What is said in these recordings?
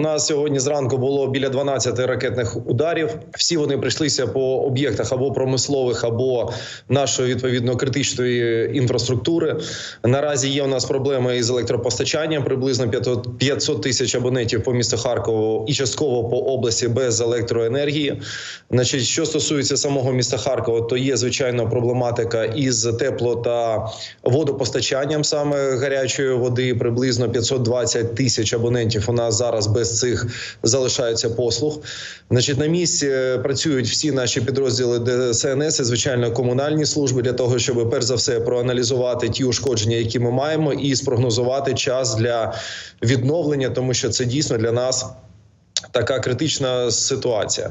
нас сьогодні зранку було біля 12 ракетних ударів. Всі вони прийшлися по об'єктах або промислових, або нашої відповідно критичної інфраструктури. Наразі є у нас проблеми із електропостачанням. Приблизно 500 500 тисяч абонентів по місту Харкову і частково по області без електроенергії. Значить, що стосується самого міста Харкова, то є звичайно проблематика із тепло та водопостачанням саме гарячої води. Приблизно 520 тисяч абонентів у нас зараз без цих залишаються послуг. Значить, на місці е, працюють всі наші підрозділи ДСНС і звичайно комунальні служби для того, щоб перш за все проаналізувати ті ушкодження, які ми маємо, і спрогнозувати час для відновлення, тому що це дійсно для нас. Така критична ситуація.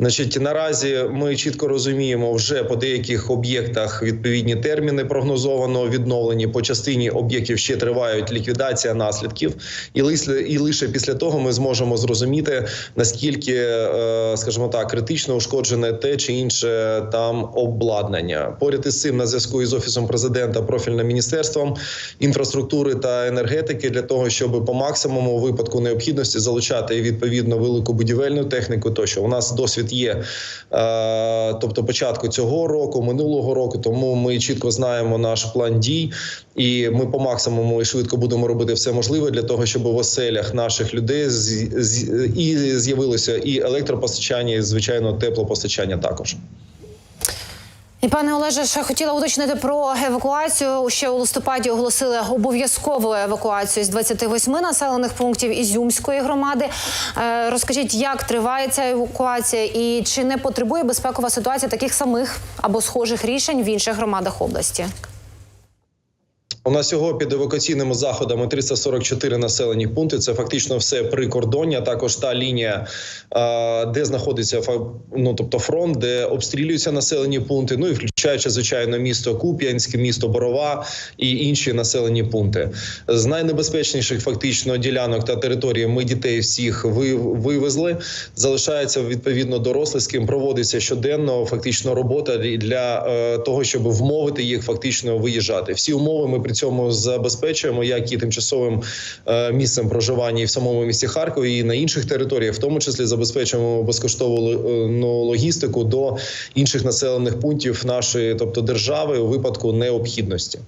Значить, наразі ми чітко розуміємо, вже по деяких об'єктах відповідні терміни прогнозовано відновлені. По частині об'єктів ще тривають ліквідація наслідків, і лише і лише після того ми зможемо зрозуміти наскільки, е, скажімо так, критично ушкоджене те чи інше там обладнання. Поряд із цим на зв'язку із офісом президента, профільним міністерством інфраструктури та енергетики для того, щоб по максимуму випадку необхідності залучати відповідно велику будівельну техніку. Тощо у нас досвід є, е, тобто початку цього року, минулого року. Тому ми чітко знаємо наш план дій, і ми по максимуму і швидко будемо робити все можливе для того, щоб в оселях наших людей і з'явилося і електропостачання, і звичайно теплопостачання також. І пане Олеже, ще хотіла уточнити про евакуацію. Ще у листопаді оголосили обов'язкову евакуацію з 28 населених пунктів Ізюмської громади. Е, розкажіть, як триває ця евакуація, і чи не потребує безпекова ситуація таких самих або схожих рішень в інших громадах області? У нас всього під евакуаційними заходами 344 населені пункти. Це фактично все прикордоння. Також та лінія, де знаходиться ну, тобто фронт, де обстрілюються населені пункти. Ну і включаючи звичайно місто Куп'янськ, місто Борова і інші населені пункти. З найнебезпечніших фактично ділянок та територій ми дітей всіх ви- вивезли. Залишається відповідно дорослих, з ким проводиться щоденно фактично робота для е, того, щоб вмовити їх фактично виїжджати. Всі умови ми при цьому забезпечуємо, як і тимчасовим е, місцем проживання і в самому місті Харкові, і на інших територіях, в тому числі забезпечуємо безкоштовну е, ну, логістику до інших населених пунктів нашої, тобто держави, у випадку необхідності.